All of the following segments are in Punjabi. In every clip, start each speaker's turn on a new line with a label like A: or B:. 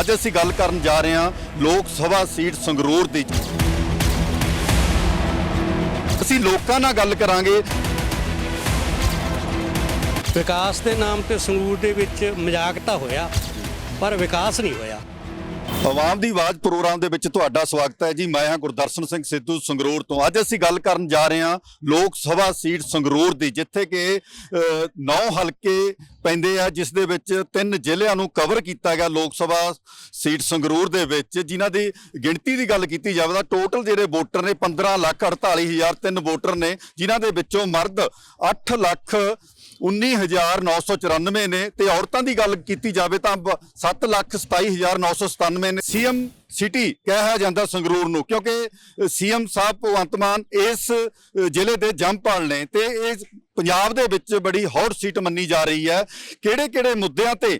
A: ਅੱਜ ਅਸੀਂ ਗੱਲ ਕਰਨ ਜਾ ਰਹੇ ਹਾਂ ਲੋਕ ਸਭਾ ਸੀਟ ਸੰਗਰੂਰ ਦੀ। ਅਸੀਂ ਲੋਕਾਂ ਨਾਲ ਗੱਲ ਕਰਾਂਗੇ।
B: ਵਿਕਾਸ ਦੇ ਨਾਮ ਤੇ ਸੰਗਰੂਰ ਦੇ ਵਿੱਚ ਮਜ਼ਾਕ ਤਾਂ ਹੋਇਆ, ਪਰ ਵਿਕਾਸ ਨਹੀਂ ਹੋਇਆ।
A: ਆਵਾਮ ਦੀ ਆਵਾਜ਼ ਪ੍ਰੋਗਰਾਮ ਦੇ ਵਿੱਚ ਤੁਹਾਡਾ ਸਵਾਗਤ ਹੈ ਜੀ। ਮੈਂ ਹਾਂ ਗੁਰਦਰਸ਼ਨ ਸਿੰਘ ਸਿੱਧੂ ਸੰਗਰੂਰ ਤੋਂ। ਅੱਜ ਅਸੀਂ ਗੱਲ ਕਰਨ ਜਾ ਰਹੇ ਹਾਂ ਲੋਕ ਸਭਾ ਸੀਟ ਸੰਗਰੂਰ ਦੀ, ਜਿੱਥੇ ਕਿ ਨੌ ਹਲਕੇ ਪੈਂਦੇ ਆ, ਜਿਸ ਦੇ ਵਿੱਚ ਤਿੰਨ ਜ਼ਿਲ੍ਹਿਆਂ ਨੂੰ ਕਵਰ ਕੀਤਾ ਗਿਆ ਲੋਕ ਸਭਾ ਸੀਟ ਸੰਗਰੂਰ ਦੇ ਵਿੱਚ, ਜਿਨ੍ਹਾਂ ਦੀ ਗਿਣਤੀ ਦੀ ਗੱਲ ਕੀਤੀ ਜਾਵੇ ਤਾਂ ਟੋਟਲ ਜਿਹੜੇ ਵੋਟਰ ਨੇ 15 ਲੱਖ 48 ਹਜ਼ਾਰ ਤਿੰਨ ਵੋਟਰ ਨੇ, ਜਿਨ੍ਹਾਂ ਦੇ ਵਿੱਚੋਂ ਮਰਦ 8 ਲੱਖ 19994 ਨੇ ਤੇ ਔਰਤਾਂ ਦੀ ਗੱਲ ਕੀਤੀ ਜਾਵੇ ਤਾਂ 727997 ਨੇ ਸੀਐਮ ਸਿਟੀ ਕਿਹਾ ਜਾਂਦਾ ਸੰਗਰੂਰ ਨੂੰ, ਕਿਉਂਕਿ ਸੀਐਮ ਸਾਹਿਬ ਭਗਵੰਤ ਮਾਨ ਇਸ ਜ਼ਿਲ੍ਹੇ ਦੇ ਜੰਮਪਾਲ ਨੇ ਤੇ ਇਹ ਪੰਜਾਬ ਦੇ ਵਿੱਚ ਬੜੀ ਹੌਟ ਸੀਟ ਮੰਨੀ ਜਾ ਰਹੀ ਹੈ। ਕਿਹੜੇ ਕਿਹੜੇ ਮੁੱਦਿਆਂ ਤੇ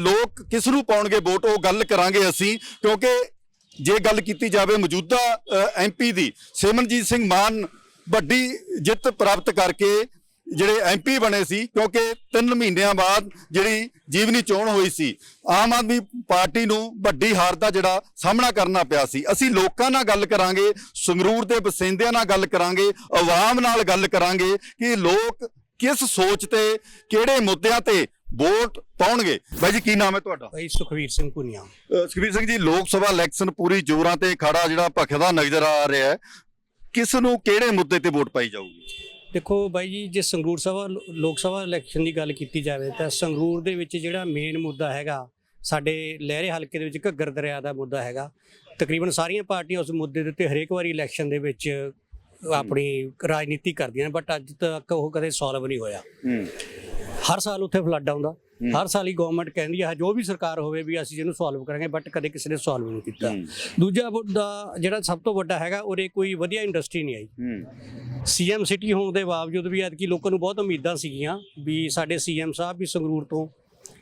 A: ਲੋਕ ਕਿਸ ਨੂੰ ਪਾਉਣਗੇ ਵੋਟ, ਉਹ ਗੱਲ ਕਰਾਂਗੇ ਅਸੀਂ, ਕਿਉਂਕਿ ਜੇ ਗੱਲ ਕੀਤੀ ਜਾਵੇ ਮੌਜੂਦਾ ਐਮਪੀ ਦੀ ਸਿਮਰਨਜੀਤ ਸਿੰਘ ਮਾਨ ਵੱਡੀ ਜਿੱਤ ਪ੍ਰਾਪਤ ਕਰਕੇ ਜਿਹੜੇ ਐਮਪੀ ਬਣੇ ਸੀ ਕਿਉਂਕਿ 3 ਮਹੀਨਿਆਂ ਬਾਅਦ ਜਿਹੜੀ ਜੀਵਨੀ ਚੋਣ ਹੋਈ ਸੀ ਆਮ ਆਦਮੀ ਪਾਰਟੀ ਨੂੰ ਵੱਡੀ ਹਾਰ ਦਾ ਜਿਹੜਾ ਸਾਹਮਣਾ ਕਰਨਾ ਪਿਆ ਸੀ। ਅਸੀਂ ਲੋਕਾਂ ਨਾਲ ਗੱਲ ਕਰਾਂਗੇ ਸੰਗਰੂਰ ਦੇ ਬਸਿੰਦਿਆਂ ਨਾਲ ਗੱਲ ਕਰਾਂਗੇ ਆਵਾਮ ਨਾਲ ਗੱਲ ਕਰਾਂਗੇ ਕਿ ਲੋਕ ਕਿਸ ਸੋਚ ਤੇ ਕਿਹੜੇ ਮੁੱਦਿਆਂ ਤੇ ਵੋਟ ਪਾਉਣਗੇ। ਬਾਈ ਜੀ ਕੀ ਨਾਮ ਹੈ ਤੁਹਾਡਾ?
B: ਭਾਈ ਸੁਖਵੀਰ ਸਿੰਘ ਪੁਨੀਆ
A: ਅ, ਸੁਖਬੀਰ ਸਿੰਘ ਜੀ ਲੋਕ ਸਭਾ ਇਲੈਕਸ਼ਨ ਪੂਰੀ ਜੋਰਾਂ ਤੇ ਖੜਾ ਜਿਹੜਾ ਭਖਦਾ ਨਜ਼ਰ ਆ ਰਿਹਾ ਹੈ। ਕਿਸ ਨੂੰ ਕਿਹੜੇ ਮੁੱਦੇ ਤੇ ਵੋਟ ਪਾਈ ਜਾਊਗੀ?
B: ਦੇਖੋ ਬਾਈ ਜੀ ਜੇ ਸੰਗਰੂਰ ਸਭਾ ਲੋਕ ਸਭਾ ਇਲੈਕਸ਼ਨ ਦੀ ਗੱਲ ਕੀਤੀ ਜਾਵੇ ਤਾਂ ਸੰਗਰੂਰ ਦੇ ਵਿੱਚ ਜਿਹੜਾ ਮੇਨ ਮੁੱਦਾ ਹੈਗਾ ਸਾਡੇ ਲਹਿਰੇ ਹਲਕੇ ਦੇ ਵਿੱਚ ਘੱਗਰ ਦਰਿਆ ਦਾ ਮੁੱਦਾ ਹੈਗਾ। ਤਕਰੀਬਨ ਸਾਰੀਆਂ ਪਾਰਟੀਆਂ ਉਸ ਮੁੱਦੇ ਦੇ ਉੱਤੇ ਹਰੇਕ ਵਾਰੀ ਇਲੈਕਸ਼ਨ ਦੇ ਵਿੱਚ ਆਪਣੀ ਰਾਜਨੀਤੀ ਕਰਦੀਆਂ ਬਟ ਅੱਜ ਤੱਕ ਉਹ ਕਦੇ ਸੋਲਵ ਨਹੀਂ ਹੋਇਆ। ਹਰ ਸਾਲ ਉੱਥੇ ਫਲੱਡ ਆਉਂਦਾ। ਹਰ ਸਾਲ ਹੀ ਗਵਰਨਮੈਂਟ ਕਹਿੰਦੀ ਹੈ ਜੋ ਵੀ ਸਰਕਾਰ ਹੋਵੇ ਵੀ ਅਸੀਂ ਇਹਨੂੰ ਸੋਲਵ ਕਰਾਂਗੇ ਬਟ ਕਦੇ ਕਿਸੇ ਨੇ ਸੋਲਵ ਨਹੀਂ ਕੀਤਾ। ਦੂਜਾ ਮੁੱਦਾ ਜਿਹੜਾ ਸਭ ਤੋਂ ਵੱਡਾ ਹੈਗਾ ਉਹਦੇ ਕੋਈ ਵਧੀਆ ਇੰਡਸਟਰੀ ਨਹੀਂ ਆਈ। ਸੀਐਮ ਸਿਟੀ ਹੋਣ ਦੇ ਬਾਵਜੂਦ ਵੀ ਐਤਕੀ ਲੋਕਾਂ ਨੂੰ ਬਹੁਤ ਉਮੀਦਾਂ ਸੀਗੀਆਂ ਵੀ ਸਾਡੇ ਸੀਐਮ ਸਾਹਿਬ ਵੀ ਸੰਗਰੂਰ ਤੋਂ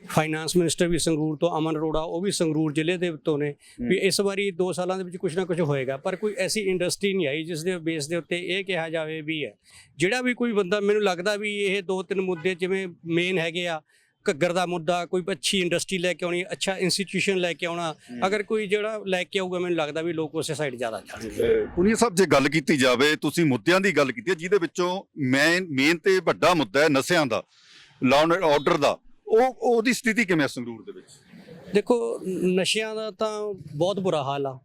B: ਫਾਈਨਾਂਸ ਮਿਨਿਸਟਰ ਵੀ ਸੰਗਰੂਰ ਤੋਂ ਅਮਨ ਅਰੋੜਾ ਉਹ ਵੀ ਸੰਗਰੂਰ ਜ਼ਿਲ੍ਹੇ ਦੇ ਉੱਤੋਂ ਨੇ ਵੀ ਇਸ ਵਾਰੀ 2 ਸਾਲਾਂ ਦੇ ਵਿੱਚ ਕੁਝ ਨਾ ਕੁਝ ਹੋਏਗਾ। ਪਰ ਕੋਈ ਐਸੀ ਇੰਡਸਟਰੀ ਨਹੀਂ ਆਈ ਜਿਸ ਦੇ ਬੇਸ ਦੇ ਉੱਤੇ ਇਹ ਕਿਹਾ ਜਾਵੇ ਵੀ ਹੈ। ਜਿਹੜਾ ਵੀ ਕੋਈ ਬੰਦਾ ਮੈਨੂੰ ਲੱਗਦਾ ਵੀ ਇਹ ਦੋ ਤਿੰਨ ਮੁੱਦੇ ਜਿਵੇਂ ਮੇਨ ਹੈਗੇ ਆ ਘੱਗਰ ਦਾ ਮੁੱਦਾ ਕੋਈ ਅੱਛੀ ਇੰਡਸਟਰੀ ਲੈ ਕੇ ਆਉਣੀ ਅੱਛਾ ਇੰਸਟੀਟਿਊਸ਼ਨ ਲੈ ਕੇ ਆਉਣਾ ਅਗਰ ਕੋਈ ਜਿਹੜਾ ਲੈ ਕੇ ਆਊਗਾ ਮੈਨੂੰ ਲੱਗਦਾ ਵੀ ਲੋਕ ਉਸੇ ਸਾਈਡ ਜ਼ਿਆਦਾ ਜਾਣਗੇ।
A: ਪੁਨੀਆ ਸਾਹਿਬ ਜੇ ਗੱਲ ਕੀਤੀ ਜਾਵੇ ਤੁਸੀਂ ਮੁੱਦਿਆਂ ਦੀ ਗੱਲ ਕੀਤੀ ਹੈ ਜਿਹਦੇ ਵਿੱਚੋਂ ਮੇਨ ਮੇਨ ਤੇ ਵੱਡਾ ਮੁੱਦਾ ਹੈ ਨਸ਼ਿਆਂ ਦਾ ਐਂਡ ਆਰਡਰ ਦਾ। ਉਹ ਉਹਦੀ ਸਥਿਤੀ ਕਿਵੇਂ ਹੈ ਸੰਗਰੂਰ ਦੇ ਵਿੱਚ?
B: ਦੇਖੋ ਨਸ਼ਿਆਂ ਦਾ ਤਾਂ ਬਹੁਤ ਬੁਰਾ ਹਾਲ ਆ।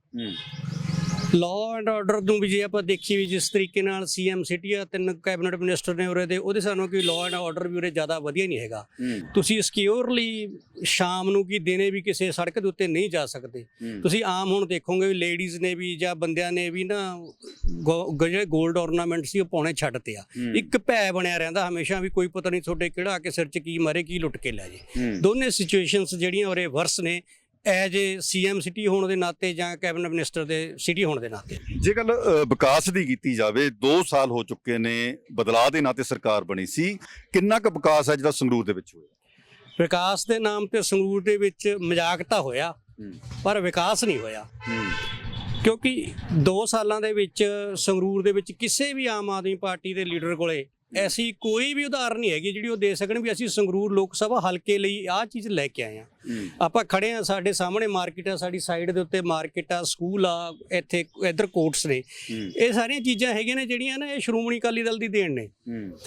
B: ਲਾਅ ਐਂਡ ਆਰਡਰ ਨੂੰ ਵੀ ਜੇ ਆਪਾਂ ਦੇਖੀਏ ਵੀ ਜਿਸ ਤਰੀਕੇ ਨਾਲ ਸੀਐਮ ਸਿਟੀ ਆ ਤਿੰਨ ਕੈਬਨਿਟ ਮਿਨਿਸਟਰ ਨੇ ਉਰੇ ਦੇ ਉਹਦੇ ਸਾਨੂੰ ਕੋਈ ਲਾਅ ਐਂਡ ਆਰਡਰ ਵੀ ਉਰੇ ਜ਼ਿਆਦਾ ਵਧੀਆ ਨਹੀਂ ਹੈਗਾ। ਤੁਸੀਂ ਸਿਕਿਉਰਲੀ ਸ਼ਾਮ ਨੂੰ ਕੀ ਦਿਨੇ ਵੀ ਕਿਸੇ ਸੜਕ ਦੇ ਉੱਤੇ ਨਹੀਂ ਜਾ ਸਕਦੇ। ਤੁਸੀਂ ਆਮ ਹੁਣ ਦੇਖੋਗੇ ਵੀ ਲੇਡੀਜ਼ ਨੇ ਵੀ ਜਾਂ ਬੰਦਿਆਂ ਨੇ ਵੀ ਨਾ ਜਿਹੜੇ 골ਡ ornament ਸੀ ਉਹ ਪਾਉਣੇ ਛੱਡਤੇ ਆ। ਇੱਕ ਭੈ ਬਣਿਆ ਰਹਿੰਦਾ ਹਮੇਸ਼ਾ ਵੀ ਕੋਈ ਪਤਾ ਨਹੀਂ ਤੁਹਾਡੇ ਕਿਹੜਾ ਆ ਕੇ ਸਿਰ 'ਚ ਕੀ ਮਾਰੇ ਕੀ ਲੁੱਟ ਕੇ ਲੈ ਜੇ। ਦੋਨੇ ਸਿਚੁਏਸ਼ਨਸ ਜਿਹੜੀਆਂ ਉਰੇ ਵਰਸ ਨੇ ਐਜ ਏ ਸੀਐਮ ਸਿਟੀ ਹੋਣ ਦੇ ਨਾਤੇ ਜਾਂ ਕੈਬਨਿਟ ਮਿਨਿਸਟਰ ਦੇ ਸਿਟੀ ਹੋਣ ਦੇ ਨਾਤੇ?
A: ਜੇ ਗੱਲ ਅ, ਵਿਕਾਸ ਦੀ ਕੀਤੀ ਜਾਵੇ 2 ਸਾਲ ਹੋ ਚੁੱਕੇ ਨੇ ਬਦਲਾਅ ਦੇ ਨਾਂ ਤੇ ਸਰਕਾਰ ਬਣੀ ਸੀ। ਕਿੰਨਾ ਕੁ ਵਿਕਾਸ ਹੈ ਜਿਹੜਾ ਸੰਗਰੂਰ ਦੇ ਵਿੱਚ ਹੋਇਆ?
B: ਵਿਕਾਸ ਦੇ ਨਾਮ ਤੇ ਸੰਗਰੂਰ ਦੇ ਵਿੱਚ ਮਜ਼ਾਕ ਤਾਂ ਹੋਇਆ ਪਰ ਵਿਕਾਸ ਨਹੀਂ ਹੋਇਆ। ਕਿਉਂਕਿ 2 ਸਾਲਾਂ ਦੇ ਵਿੱਚ ਸੰਗਰੂਰ ਦੇ ਵਿੱਚ ਕਿਸੇ ਵੀ ਆਮ ਆਦਮੀ ਪਾਰਟੀ ਦੇ ਲੀਡਰ ਕੋਲੇ ਐਸੀ ਕੋਈ ਵੀ ਉਦਾਹਰਨ ਨਹੀਂ ਹੈਗੀ ਜਿਹੜੀ ਉਹ ਦੇ ਸਕਣ ਵੀ ਅਸੀਂ ਸੰਗਰੂਰ ਲੋਕ ਸਭਾ ਹਲਕੇ ਲਈ ਆਹ ਚੀਜ਼ ਲੈ ਕੇ ਆਏ ਆ ਆਪਾਂ ਖੜੇ ਆ ਸਾਡੇ ਸਾਹਮਣੇ ਮਾਰਕੀਟ ਆ ਸਾਡੀ ਸਾਈਡ ਦੇ ਉੱਤੇ ਮਾਰਕੀਟ ਆ ਸਕੂਲ ਆ ਇੱਥੇ ਇੱਧਰ ਕੋਰਟਸ ਨੇ। ਇਹ ਸਾਰੀਆਂ ਚੀਜ਼ਾਂ ਹੈਗੀਆਂ ਨੇ ਜਿਹੜੀਆਂ ਨਾ ਇਹ ਸ਼੍ਰੋਮਣੀ ਅਕਾਲੀ ਦਲ ਦੀ ਦੇਣ ਨੇ।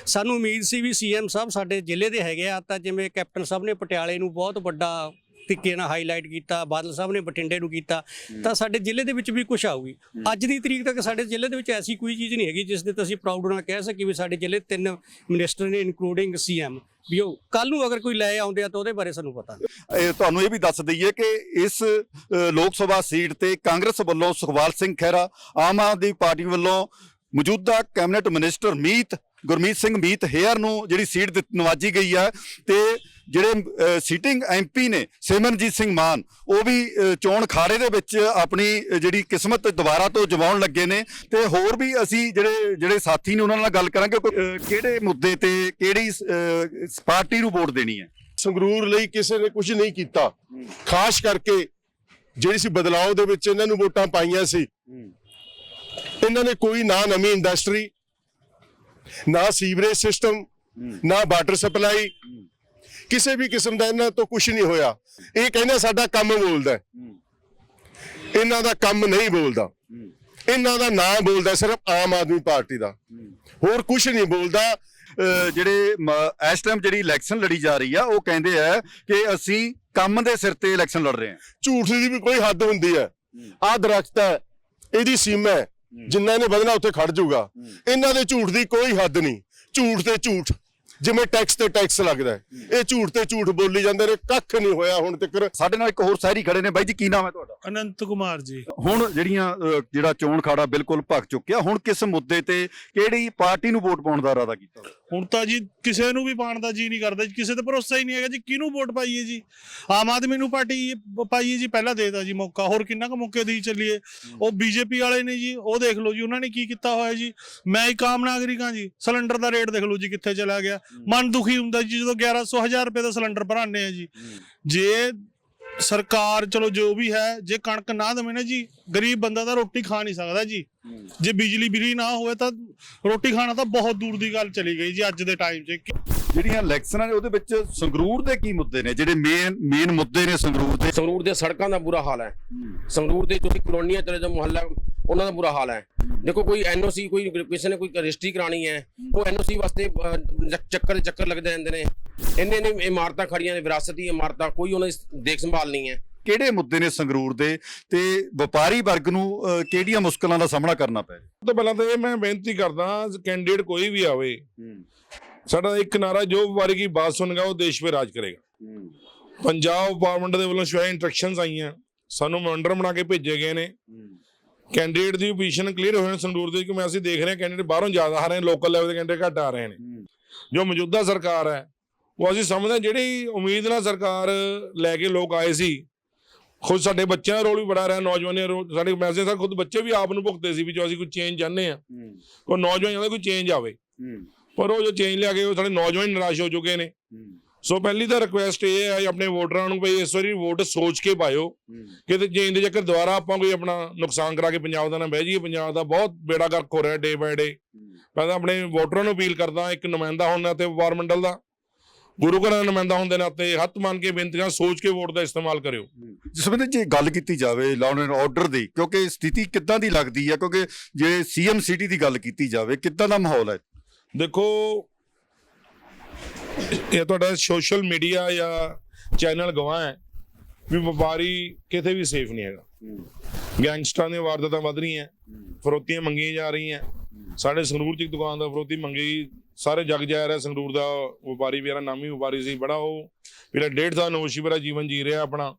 B: ਸਾਨੂੰ ਉਮੀਦ ਸੀ ਵੀ ਸੀਐਮ ਸਾਹਿਬ ਸਾਡੇ ਜ਼ਿਲ੍ਹੇ ਦੇ ਹੈਗੇ ਆ ਤਾਂ ਜਿਵੇਂ ਕੈਪਟਨ ਸਾਹਿਬ ਨੇ ਪਟਿਆਲੇ ਨੂੰ ਬਹੁਤ ਵੱਡਾ ਤਰੀਕੇ ਨਾਲ ਹਾਈਲਾਈਟ ਕੀਤਾ ਬਾਦਲ ਸਾਹਿਬ ਨੇ ਬਠਿੰਡੇ ਨੂੰ ਕੀਤਾ ਤਾਂ ਸਾਡੇ ਜ਼ਿਲ੍ਹੇ ਦੇ ਵਿੱਚ ਵੀ ਕੁਝ ਆਊਗੀ। ਅੱਜ ਦੀ ਤਰੀਕ ਤੱਕ ਸਾਡੇ ਜ਼ਿਲ੍ਹੇ ਦੇ ਵਿੱਚ ਐਸੀ ਕੋਈ ਚੀਜ਼ ਨਹੀਂ ਹੈਗੀ ਜਿਸ ਦੇ ਤੇ ਅਸੀਂ ਪ੍ਰਾਊਡ ਨਾਲ ਕਹਿ ਸਕੀਏ ਵੀ ਸਾਡੇ ਜ਼ਿਲ੍ਹੇ ਤਿੰਨ ਮਿਨਿਸਟਰ ਨੇ ਇਨਕਲੂਡਿੰਗ ਸੀਐਮ ਵੀ ਉਹ ਕੱਲ ਨੂੰ ਅਗਰ ਕੋਈ ਲੈ ਆਉਂਦੇ ਆ ਤਾਂ ਉਹਦੇ ਬਾਰੇ ਸਾਨੂੰ ਪਤਾ। ਨਹੀਂ
A: ਇਹ ਤੁਹਾਨੂੰ ਇਹ ਵੀ ਦੱਸ ਦਈਏ ਕਿ ਇਸ ਲੋਕ ਸਭਾ ਸੀਟ ਤੇ ਕਾਂਗਰਸ ਵੱਲੋਂ ਸੁਖਵਾਲ ਸਿੰਘ ਖਹਿਰਾ ਆਮ ਆਦਮੀ ਪਾਰਟੀ ਵੱਲੋਂ ਮੌਜੂਦਾ ਕੈਬਨਿਟ ਮਿਨਿਸਟਰ ਮੀਤ ਗੁਰਮੀਤ ਸਿੰਘ ਮੀਤ ਹੇਅਰ ਨੂੰ ਜਿਹੜੀ ਸੀਟ ਨਵਾਜੀ ਗਈ ਹੈ ਤੇ ਜਿਹੜੇ ਸੀਟਿੰਗ ਐਮਪੀ ਨੇ, ਸਿਮਰਨਜੀਤ ਸਿੰਘ ਮਾਨ, ਉਹ ਵੀ ਚੋਣ ਖਾੜੇ ਦੇ ਵਿੱਚ ਆਪਣੀ ਜਿਹੜੀ ਕਿਸਮਤ ਦੁਬਾਰਾ ਤੋਂ ਜਮਾਉਣ ਲੱਗੇ ਨੇ। ਤੇ ਹੋਰ ਵੀ ਅਸੀਂ ਜਿਹੜੇ ਜਿਹੜੇ ਸਾਥੀ ਨੇ ਉਹਨਾਂ ਨਾਲ ਗੱਲ ਕਰਾਂਗੇ ਕਿਹੜੇ ਮੁੱਦੇ ਤੇ ਕਿਹੜੀ ਪਾਰਟੀ ਨੂੰ ਵੋਟ ਦੇਣੀ ਹੈ?
C: ਸੰਗਰੂਰ ਲਈ ਕਿਸੇ ਨੇ ਕੁਝ ਨਹੀਂ ਕੀਤਾ। ਖਾਸ ਕਰਕੇ ਜਿਹੜੀ ਸੀ ਬਦਲਾਅ ਦੇ ਵਿੱਚ ਇਹਨਾਂ ਨੂੰ ਵੋਟਾਂ ਪਾਈਆਂ ਸੀ। ਇਹਨਾਂ ਨੇ ਕੋਈ ਨਾ ਨਵੀਂ ਇੰਡਸਟਰੀ, ਨਾ ਸੀਵਰੇਜ ਸਿਸਟਮ, ਨਾ ਵਾਟਰ ਸਪਲਾਈ ਕਿਸੇ ਵੀ ਕਿਸਮ ਦਾ ਇਹਨਾਂ ਤੋਂ ਕੁਝ ਨਹੀਂ ਹੋਇਆ। ਇਹ ਕਹਿੰਦੇ ਸਾਡਾ ਕੰਮ ਬੋਲਦਾ। ਇਹਨਾਂ ਦਾ ਕੰਮ ਨਹੀਂ ਬੋਲਦਾ। ਇਹਨਾਂ ਦਾ ਨਾਂ ਬੋਲਦਾ ਸਿਰਫ ਆਮ ਆਦਮੀ ਪਾਰਟੀ ਦਾ। ਹੋਰ ਕੁਝ ਨਹੀਂ ਬੋਲਦਾ।
A: ਜਿਹੜੇ ਇਸ ਟਾਈਮ ਜਿਹੜੀ ਇਲੈਕਸ਼ਨ ਲੜੀ ਜਾ ਰਹੀ ਆ ਉਹ ਕਹਿੰਦੇ ਆ ਕਿ ਅਸੀਂ ਕੰਮ ਦੇ ਸਿਰ ਤੇ ਇਲੈਕਸ਼ਨ ਲੜ ਰਹੇ ਹਾਂ।
C: ਝੂਠ ਦੀ ਵੀ ਕੋਈ ਹੱਦ ਹੁੰਦੀ ਹੈ। ਆਹ ਦਰਖਤ ਹੈ ਇਹਦੀ ਸੀਮਾ ਹੈ। ਜਿੰਨਾ ਇਹਨੇ ਵਧਣਾ ਉੱਥੇ ਖੜ ਜਾਊਗਾ। ਇਹਨਾਂ ਦੇ ਝੂਠ ਦੀ ਕੋਈ ਹੱਦ ਨਹੀਂ। ਝੂਠ ਤੇ ਝੂਠ। ਜਿਵੇਂ ਟੈਕਸ ਤੇ ਟੈਕਸ ਲੱਗਦਾ ਹੈ। ਇਹ ਝੂਠ ਤੇ ਝੂਠ ਬੋਲੀ ਜਾਂਦੇ ਨੇ ਕੱਖ ਨਹੀਂ ਹੋਇਆ ਹੁਣ ਤੱਕ
A: ਸਾਡੇ ਨਾਲ ਇੱਕ ਹੋਰ ਸ਼ਾਇਰੀ ਖੜੇ ਨੇ। ਬਾਈ ਜੀ ਕੀ ਨਾਮ ਹੈ ਤੁਹਾਡਾ?
D: ਅਨੰਤ ਕੁਮਾਰ ਜੀ।
A: ਹੁਣ ਜਿਹੜੀਆਂ ਅਹ, ਜਿਹੜਾ ਚੋਣ ਖਾੜਾ ਬਿਲਕੁਲ ਭਖ ਚੁੱਕਿਆ ਹੁਣ ਕਿਸ ਮੁੱਦੇ ਤੇ ਕਿਹੜੀ ਪਾਰਟੀ ਨੂੰ ਵੋਟ ਪਾਉਣ ਦਾ ਇਰਾਦਾ ਕੀਤਾ?
D: ਹੁਣ ਤਾਂ ਜੀ ਕਿਸੇ ਨੂੰ ਵੀ ਪਾਣ ਦਾ ਜੀ ਨਹੀਂ ਕਰਦਾ ਜੀ। ਕਿਸੇ ਤੇ ਭਰੋਸਾ ਹੀ ਨਹੀਂ ਹੈਗਾ ਜੀ। ਕਿਹਨੂੰ ਵੋਟ ਪਾਈਏ ਜੀ? ਆਮ ਆਦਮੀ ਨੂੰ ਪਾਰਟੀ ਪਾਈਏ ਜੀ। ਪਹਿਲਾਂ ਦੇਦਾ ਜੀ ਮੌਕਾ। ਹੋਰ ਕਿੰਨਾ ਕੁ ਮੌਕੇ ਦੀ ਚੱਲੀਏ? ਉਹ ਬੀਜੇਪੀ ਵਾਲੇ ਨੇ ਜੀ ਉਹ ਦੇਖ ਲਓ ਜੀ ਉਹਨਾਂ ਨੇ ਕੀ ਕੀਤਾ ਹੋਇਆ ਜੀ। ਮੈਂ ਇੱਕ ਆਮ ਨਾਗਰਿਕ ਹਾਂ ਜੀ। ਸਿਲੰਡਰ ਦਾ ਰੇਟ ਦੇਖ ਲਓ ਜੀ ਕਿੱਥੇ ਚਲਾ ਗਿਆ। ਮਨ ਦੁਖੀ ਹੁੰਦਾ ਜੀ ਜਦੋਂ 1100 1000 ਰੁਪਏ ਦਾ ਸਿਲੰਡਰ ਭਰਾਉਂਦੇ ਆ ਜੀ। ਜੇ ਸਰਕਾਰ ਚਲੋ ਜੋ ਵੀ ਹੈ ਜੇ ਕਣਕ ਨਾ ਦੇਵੇ ਨਾ ਜੀ ਗਰੀਬ ਬੰਦਾ ਤਾਂ ਰੋਟੀ ਖਾ ਨਹੀਂ ਸਕਦਾ ਜੀ। ਜੇ ਬਿਜਲੀ ਬਿਜਲੀ ਨਾ ਹੋਵੇ ਤਾਂ ਰੋਟੀ ਖਾਣਾ ਤਾਂ ਬਹੁਤ ਦੂਰ ਦੀ ਗੱਲ ਚਲੀ ਗਈ ਜੀ ਅੱਜ ਦੇ ਟਾਈਮ 'ਚ।
A: ਜਿਹੜੀਆਂ ਇਲੈਕਸ਼ਨਾਂ ਨੇ ਉਹਦੇ ਵਿੱਚ ਸੰਗਰੂਰ ਦੇ ਕੀ ਮੁੱਦੇ ਨੇ? ਜਿਹੜੇ ਮੇਨ ਮੇਨ ਮੁੱਦੇ ਨੇ ਸੰਗਰੂਰ ਦੇ।
E: ਸੰਗਰੂਰ ਦੇ ਸੜਕਾਂ ਦਾ ਬੁਰਾ ਹਾਲ ਹੈ। ਸੰਗਰੂਰ ਦੇ ਤੁਸੀਂ ਕਲੋਨੀਆਂ ਚਲੇ ਜਾਓ ਮੁਹੱਲਾ ਉਹਨਾਂ ਦਾ ਬੁਰਾ ਹਾਲ ਹੈ। ਦੇਖੋ ਕੋਈ ਐਨਓਸੀ ਕੋਈ ਕਿਸੇ ਨੇ ਕੋਈ ਰਜਿਸਟਰੀ ਕਰਾਣੀ ਹੈ ਉਹ ਐਨਓਸੀ ਵਾਸਤੇ ਚੱਕਰ ਚੱਕਰ ਲੱਗਦੇ ਰਹਿੰਦੇ ਨੇ। ਇੰਨੇ ਨੇ ਇਮਾਰਤਾਂ ਖੜੀਆਂ ਨੇ ਵਿਰਾਸਤੀ ਇਮਾਰਤਾਂ ਕੋਈ ਉਹਨਾਂ ਦੀ ਦੇਖ ਸੰਭਾਲ ਨਹੀਂ ਹੈ।
A: ਕਿਹੜੇ ਮੁੱਦੇ ਨੇ ਸੰਗਰੂਰ ਦੇ? ਤੇ ਵਪਾਰੀ ਵਰਗ ਨੂੰ ਕਿਹੜੀਆਂ ਮੁਸ਼ਕਲਾਂ ਦਾ ਸਾਹਮਣਾ ਕਰਨਾ ਪੈ ਰਿਹਾ?
F: ਸਭ ਤੋਂ ਪਹਿਲਾਂ ਤਾਂ ਇਹ ਮੈਂ ਬੇਨਤੀ ਕਰਦਾ ਕੈਂਡੀਡੇਟ ਕੋਈ ਵੀ ਆਵੇ ਸਾਡਾ ਇੱਕ ਨਾਰਾ ਜੋ ਵਪਾਰੀ ਕੀ ਬਾਤ ਸੁਣੇਗਾ ਉਹ ਦੇਸ਼ 'ਤੇ ਰਾਜ ਕਰੇਗਾ। ਪੰਜਾਬ ਪਾਰਲੀਮੈਂਟ ਦੇ ਵੱਲੋਂ ਸ਼ਾਇਦ ਇੰਸਟਰਕਸ਼ਨਸ ਆਈਆਂ। ਸਾਨੂੰ ਮੈਂਬਰ ਬਣਾ ਕੇ ਭੇਜੇ ਗਏ ਨੇ। ਕੈਂਡੀਡੇਟ ਦੀ ਪੋਜੀਸ਼ਨ ਕਲੀਅਰ ਹੋਣ ਸੰਗਰੂਰ ਦੇ ਕਿ ਮੈਂ ਅਸੀਂ ਦੇਖ ਰਹੇ ਹਾਂ ਕੈਂਡੀਡੇਟ ਬਾਹਰੋਂ ਜ਼ਿਆਦਾ ਆ ਰਹੇ ਨੇ ਲੋਕਲ ਲੈਵਲ ਦੇ ਕੈਂਡੀਡੇਟ ਘੱਟ ਆ ਰਹੇ ਨੇ। ਜੋ ਮੌਜੂਦਾ ਸਰਕਾਰ ਹੈ ਉਹ ਅਸੀਂ ਸਮਝਦੇ ਹਾਂ ਜਿਹੜੀ ਉਮੀਦ ਨਾਲ ਸਰਕਾਰ ਲੈ ਕੇ ਲੋਕ ਆਏ ਸੀ ਖੁਦ ਸਾਡੇ ਬੱਚਿਆਂ ਦਾ ਰੋਲ ਵੀ ਬੜਾ ਰਿਹਾ ਨੌਜਵਾਨਾਂ ਦਾ ਸਾਡੇ ਮੈਸੇਜ ਸਰ ਖੁਦ ਬੱਚੇ ਵੀ ਆਪ ਨੂੰ ਭੁਗਤੇ ਸੀ ਵੀ ਜੋ ਅਸੀਂ ਕੋਈ ਚੇਂਜ ਚਾਹੁੰਦੇ ਆ ਕੋਈ ਨੌਜਵਾਨ ਚਾਹੁੰਦਾ ਕੋਈ ਚੇਂਜ ਆਵੇ। ਪਰ ਉਹ ਜੋ ਚੇਂਜ ਲਿਆ ਕੇ ਉਹ ਸਾਡੇ ਨੌਜਵਾਨ ਨਿਰਾਸ਼ ਹੋ ਚੁੱਕੇ ਨੇ। ਸੋ ਪਹਿਲੀ ਤਾਂ ਰਿਕੁਐਸਟ ਇਹ ਹੈ ਆਪਣੇ ਵੋਟਰਾਂ ਨੂੰ ਭਈ ਇਸ ਵਾਰੀ ਵੋਟ ਸੋਚ ਕੇ ਪਾਇਓ। ਕਿਤੇ ਚੇਂਜ ਦੇ ਚੱਕਰ ਦੁਆਰਾ ਆਪਾਂ ਕੋਈ ਆਪਣਾ ਨੁਕਸਾਨ ਕਰਾ ਕੇ ਪੰਜਾਬ ਦਾ ਨਾ ਬਹਿ ਜਾਈਏ। ਪੰਜਾਬ ਦਾ ਬਹੁਤ ਬੇੜਾ ਗਰਕ ਹੋ ਰਿਹਾ ਡੇ ਬਾਏ ਡੇ ਮੈਂ ਤਾਂ ਆਪਣੇ ਵੋਟਰਾਂ ਨੂੰ ਅਪੀਲ ਕਰਦਾ ਇੱਕ ਨੁਮਾਇੰਦਾ ਹੋਣ ਨਾਤੇ ਵਪਾਰ ਮੰਡਲ ਦਾ। ਗੁਰੂ ਘਰਾਂ ਦਾ ਨੁਮਾਇੰਦਾ ਹੋਣ ਦੇ ਨਾਤੇ ਹੱਥ ਮੰਨ ਕੇ ਬੇਨਤੀਆਂ ਸੋਚ ਕੇ ਵੋਟ ਦਾ ਇਸਤੇਮਾਲ ਕਰਿਓ।
A: ਜਿਸ ਵੇਲੇ ਜੇ ਗੱਲ ਕੀਤੀ ਜਾਵੇ ਲਾਅ ਐਂਡ ਆਰਡਰ ਦੀ ਕਿਉਂਕਿ ਸਥਿਤੀ ਕਿੱਦਾਂ ਦੀ ਲੱਗਦੀ ਹੈ? ਕਿਉਂਕਿ ਜੇ ਸੀਐਮ ਸਿਟੀ ਦੀ ਗੱਲ ਕੀਤੀ ਜਾਵੇ ਕਿੱਦਾਂ ਦਾ ਮਾਹੌਲ ਹੈ?
F: ਦੇਖੋ, ਇਹ ਤੁਹਾਡਾ ਸੋਸ਼ਲ ਮੀਡੀਆ ਜਾਂ ਚੈਨਲ ਗਵਾਹ ਹੈ ਵੀ ਵਪਾਰੀ ਕਿਤੇ ਵੀ ਸੇਫ ਨਹੀਂ ਹੈਗਾ। ਗੈਂਗਸਟਰਾਂ ਦੀਆਂ ਵਾਰਦਾਤਾਂ ਵੱਧ ਰਹੀਆਂ, ਫਰੋਤੀਆਂ ਮੰਗੀਆਂ ਜਾ ਰਹੀਆਂ। ਸਾਡੇ ਸੰਗਰੂਰ ਚ ਇੱਕ ਦੁਕਾਨ ਦਾ ਫਰੋਤੀ ਮੰਗੀ, ਸਾਰੇ ਜਗ ਜਾ ਰਿਹਾ ਸੰਗਰੂਰ ਦਾ, ਵਪਾਰੀ ਮੇਰਾ ਨਾਮੀ ਵਪਾਰੀ ਸੀ, ਬੜਾ ਉਹ, ਜਿਹੜਾ ਡੇਢ ਸਾਲ ਨੌਸ਼ੀ ਮੇਰਾ ਜੀਵਨ ਜੀ ਰਿਹਾ ਆਪਣਾ।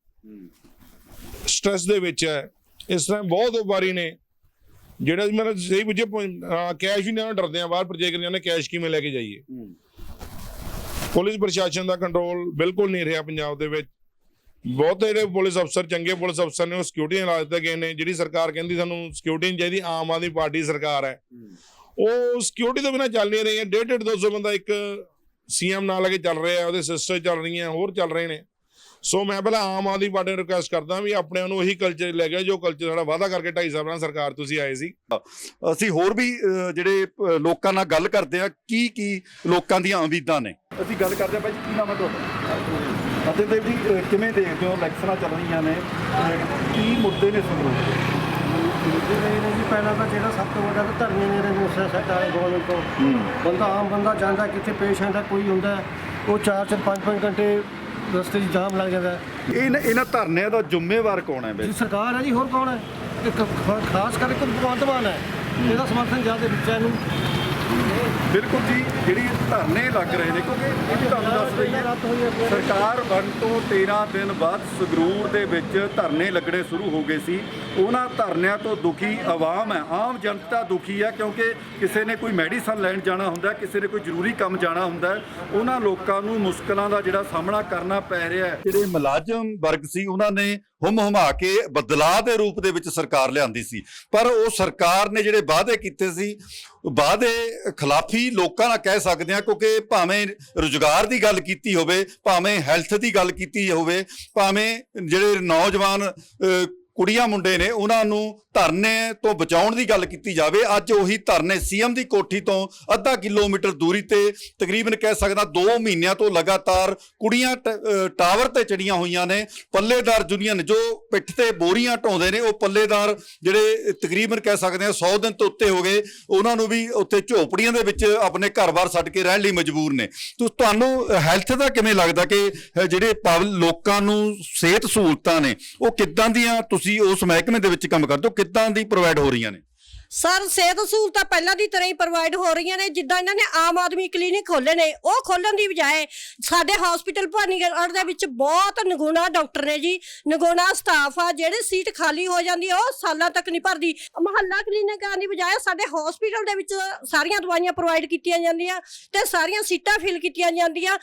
F: ਸਟ੍ਰੈਸ ਦੇ ਵਿੱਚ ਹੈ। ਇਸ ਤਰ੍ਹਾਂ ਬਹੁਤ ਵਪਾਰੀ ਨੇ ਜਿਹੜਾ ਮੇਰਾ ਸਹੀ ਪੁੱਛੇ ਕੈਸ਼ ਵੀ ਨਾ ਡਰਦੇ ਆ ਬਾਹਰ ਪਰਚੇਜ ਕਰਨ ਜਾਂਦੇ ਕੈਸ਼ ਕਿਵੇਂ ਲੈ ਕੇ ਜਾਈਏ? ਪੁਲਿਸ ਪ੍ਰਸ਼ਾਸਨ ਦਾ ਕੰਟਰੋਲ ਬਿਲਕੁਲ ਨਹੀਂ ਰਿਹਾ ਪੰਜਾਬ ਦੇ ਵਿੱਚ। ਬਹੁਤ ਜਿਹੜੇ ਪੁਲਿਸ ਅਫਸਰ ਚੰਗੇ ਪੁਲਿਸ ਅਫਸਰ ਨੇ ਉਹ ਸਿਕਿਉਰਿਟੀ ਲਾ ਦਿੱਤੇ ਗਏ ਨੇ ਜਿਹੜੀ ਸਰਕਾਰ ਕਹਿੰਦੀ ਸਾਨੂੰ ਸਿਕਿਉਰਿਟੀ ਨਹੀਂ ਚਾਹੀਦੀ ਆਮ ਆਦਮੀ ਪਾਰਟੀ ਸਰਕਾਰ ਹੈ। ਉਹ ਸਿਕਿਉਰਿਟੀ ਤੋਂ ਬਿਨਾਂ ਚੱਲ ਨਹੀਂ ਰਹੀ ਹੈ ਡੇਢ ਡੇਢ 200 ਬੰਦਾ ਇੱਕ ਸੀਐਮ ਨਾਲ ਲੈ ਕੇ ਚੱਲ ਰਿਹਾ ਉਹਦੇ ਸਿਸਟਰ ਚੱਲ ਰਹੀਆਂ ਹੋਰ ਚੱਲ ਰਹੇ ਨੇ। ਸੋ ਮੈਂ ਪਹਿਲਾਂ ਆਮ ਆਦਮੀ ਪਾਰਟੀ ਨੂੰ ਰਿਕੁਐਸਟ ਕਰਦਾ ਵੀ ਆਪਣੇ ਨੂੰ ਉਹੀ ਕਲਚਰ ਲੈ ਗਿਆ ਜੋ ਕਲਚਰ ਸਾਡਾ ਵਾਅਦਾ ਕਰਕੇ 2.5 ਸਾਲ ਪਹਿਲਾਂ ਸਰਕਾਰ ਤੁਸੀਂ ਆਏ ਸੀ।
A: ਅਸੀਂ ਹੋਰ ਵੀ ਜਿਹੜੇ ਲੋਕਾਂ ਨਾਲ ਗੱਲ ਕਰਦੇ ਆ ਕੀ ਕੀ ਲੋਕਾਂ ਦੀਆਂ ਉਮੀਦਾਂ ਨੇ? ਅਸੀਂ ਗੱਲ ਕਰਦੇ ਆ ਭਾਈ ਕੀ ਨਾਮ ਹੈ ਤੁਹਾਡਾ? ਅਤੇ ਦੇਵ ਜੀ ਕਿਵੇਂ ਦੇਖਦੇ ਹੋ ਇਲੈਕਸ਼ਨਾਂ ਚੱਲ ਰਹੀਆਂ ਨੇ? ਕੀ ਮੁੱਦੇ ਨੇ ਸੰਗਰੂਰ
G: ਜਿਹੜੇ ਨੇ ਜੀ ਪਹਿਲਾਂ ਤਾਂ ਜਿਹੜਾ ਸਭ ਤੋਂ ਵੱਡਾ ਤਾਂ ਧਰਨੇ ਨੇ ਰੈਗੂਲੇਸ਼ਨ ਸੈੱਟ ਆਏ ਗਵਰਨਮੈਂਟ ਤੋਂ। ਬੰਦਾ ਆਮ ਬੰਦਾ ਜਾਂਦਾ ਕਿੱਥੇ ਪੇਸ਼ੈਂਟ ਹੈ ਕੋਈ ਹੁੰਦਾ ਉਹ 4 4 5 5 ਘੰਟੇ ਰਸਤੇ 'ਚ ਜਾਮ ਲੱਗ ਜਾਂਦਾ। ਹੈ।
A: ਇਹ ਇਹਨਾਂ ਧਰਨਿਆਂ ਦਾ ਜ਼ਿੰਮੇਵਾਰ ਕੌਣ ਹੈ ਬਈ?
G: ਸਰਕਾਰ ਹੈ ਜੀ ਹੋਰ ਕੌਣ ਹੈ? ਤੇ ਖ- ਖ- ਖਾਸ ਕਰਕੇ ਭਗਵੰਤ ਮਾਨ ਹੈ। ਇਹਦਾ ਸਮਰਥਨ ਜ਼ਿਆਦਾ ਬੱਚਿਆਂ ਨੂੰ
A: ਬਿਲਕੁਲ ਜੀ, ਜਿਹੜੀ ਧਰਨੇ ਲੱਗ ਰਹੇ ਨੇ, ਕਿਉਂਕਿ ਇਹ ਵੀ ਤੁਹਾਨੂੰ ਦੱਸ ਰਹੀ
G: ਹੈ
A: ਸਰਕਾਰ ਬਣ ਤੋਂ 13 ਦਿਨ ਬਾਅਦ ਸੰਗਰੂਰ ਦੇ ਵਿੱਚ ਧਰਨੇ ਲੱਗਣੇ ਸ਼ੁਰੂ ਹੋ ਗਏ ਸੀ। ਉਹਨਾਂ ਧਰਨਿਆਂ ਤੋਂ ਦੁਖੀ ਆਵਾਮ ਹੈ। ਆਮ ਜਨਤਾ ਦੁਖੀ ਹੈ, ਕਿਉਂਕਿ ਕਿਸੇ ਨੇ ਕੋਈ ਮੈਡੀਸਨ ਲੈਣ ਜਾਣਾ ਹੁੰਦਾ ਕਿਸੇ ਨੇ ਕੋਈ ਜ਼ਰੂਰੀ ਕੰਮ ਜਾਣਾ ਹੁੰਦਾ ਉਹਨਾਂ ਲੋਕਾਂ ਨੂੰ ਮੁਸ਼ਕਲਾਂ ਦਾ ਜਿਹੜਾ ਸਾਹਮਣਾ ਕਰਨਾ ਪੈ ਰਿਹਾ ਹੈ। ਜਿਹੜੇ ਮੁਲਾਜ਼ਮ ਵਰਗ ਸੀ, ਉਹਨਾਂ ਨੇ ਹੁਮ ਹੁਮਾ ਕੇ ਬਦਲਾਅ ਦੇ ਰੂਪ ਦੇ ਵਿੱਚ ਸਰਕਾਰ ਲਿਆਂਦੀ ਸੀ। ਪਰ ਉਹ ਸਰਕਾਰ ਨੇ ਜਿਹੜੇ ਵਾਅਦੇ ਕੀਤੇ ਸੀ, ਵਾਅਦੇ ਖਿਲਾਫੀ ਲੋਕਾਂ ਨਾਲ ਕਹਿ ਸਕਦੇ ਹਾਂ, ਕਿਉਂਕਿ ਭਾਵੇਂ ਰੁਜ਼ਗਾਰ ਦੀ ਗੱਲ ਕੀਤੀ ਹੋਵੇ, ਭਾਵੇਂ ਹੈਲਥ ਦੀ ਗੱਲ ਕੀਤੀ ਹੋਵੇ, ਭਾਵੇਂ ਜਿਹੜੇ ਨੌਜਵਾਨ ਕੁੜੀਆਂ ਮੁੰਡੇ ਨੇ, ਉਹਨਾਂ ਨੂੰ ਧਰਨੇ ਤੋਂ ਬਚਾਉਣ ਦੀ ਗੱਲ ਕੀਤੀ ਜਾਵੇ, ਅੱਜ ਉਹੀ ਧਰਨੇ ਸੀਐਮ ਦੀ ਕੋਠੀ ਤੋਂ ਅੱਧਾ ਕਿਲੋਮੀਟਰ ਦੂਰੀ ਤੇ ਤਕਰੀਬਨ ਕਹਿ ਸਕਦਾ 2 ਮਹੀਨਿਆਂ ਤੋਂ ਲਗਾਤਾਰ ਕੁੜੀਆਂ ਟ- ਟਾਵਰ ਤੇ ਚੜੀਆਂ ਹੋਈਆਂ ਨੇ, ਪੱਲੇਦਾਰ ਯੂਨੀਅਨ ਜੋ ਪਿੱਠ ਤੇ ਬੋਰੀਆਂ ਢਾਉਂਦੇ ਨੇ, ਉਹ ਪੱਲੇਦਾਰ ਜਿਹੜੇ ਤਕਰੀਬਨ ਕਹਿ ਸਕਦੇ ਆ 100 ਦਿਨ ਤੋਂ ਉੱਤੇ ਹੋ ਗਏ, ਉਹਨਾਂ ਨੂੰ ਵੀ ਉੱਥੇ ਝੋਪੜੀਆਂ ਦੇ ਵਿੱਚ ਆਪਣੇ ਘਰ-ਬਾਰ ਛੱਡ ਕੇ ਰਹਿਣ ਲਈ ਮਜਬੂਰ ਨੇ। ਤੋ, ਤੁਹਾਨੂੰ ਹੈਲਥ ਦਾ ਕਿਵੇਂ ਲੱਗਦਾ ਕਿ ਜਿਹੜੇ ਪਬ- ਲੋਕਾਂ ਨੂੰ ਸਿਹਤ ਸਹੂਲਤਾਂ ਨੇ, ਉਹ ਕਿੱਦਾਂ ਦੀਆਂ ਤੁਸੀਂ ਉਸ ਮਹਿਕਮੇ ਦੇ ਵਿੱਚ ਕੰਮ ਕਰਦੇ ਹੋ? ਕਿੱਦਾਂ ਦੀ ਪ੍ਰੋਵਾਈਡ ਹੋ ਰਹੀਆਂ ਨੇ।
H: ਸਰ, ਸਿਹਤ ਸਹੂਲਤਾਂ ਪਹਿਲਾਂ ਦੀ ਤਰ੍ਹਾਂ ਹੀ ਪ੍ਰੋਵਾਈਡ ਹੋ ਰਹੀਆਂ ਨੇ, ਜਿੱਦਾਂ ਇਹਨਾਂ ਨੇ ਆਮ ਆਦਮੀ ਕਲੀਨਿਕ ਖੋਲੇ ਨੇ, ਉਹ ਖੋਲਣ ਦੀ ਬਜਾਏ ਸਾਡੇ ਹਸਪੀਟਲ ਭਾਨੀਗੜ੍ਹ ਦੇ ਵਿੱਚ ਬਹੁਤ ਨਗੂਣਾ ਡਾਕਟਰ ਨੇ ਜੀ, ਨਗੂਣਾ ਸਟਾਫ ਆ, ਜਿਹੜੇ ਸੀਟ ਖਾਲੀ ਹੋ ਜਾਂਦੀ ਆ, ਉਹ ਸਾਲਾਂ ਤੱਕ ਨਹੀਂ ਭਰਦੀ। ਮਹੱਲਾ ਕਲੀਨਿਕਾਂ ਦੀ ਬਜਾਏ ਸਾਡੇ ਹਸਪੀਟਲ ਦੇ ਵਿੱਚ ਸਾਰੀਆਂ ਦਵਾਈਆਂ ਪ੍ਰੋਵਾਈਡ ਕੀਤੀਆਂ ਜਾਂਦੀਆਂ ਤੇ ਸਾਰੀਆਂ ਸੀਟਾਂ ਫਿਲ ਕੀਤੀਆਂ ਜਾਂਦੀਆਂ।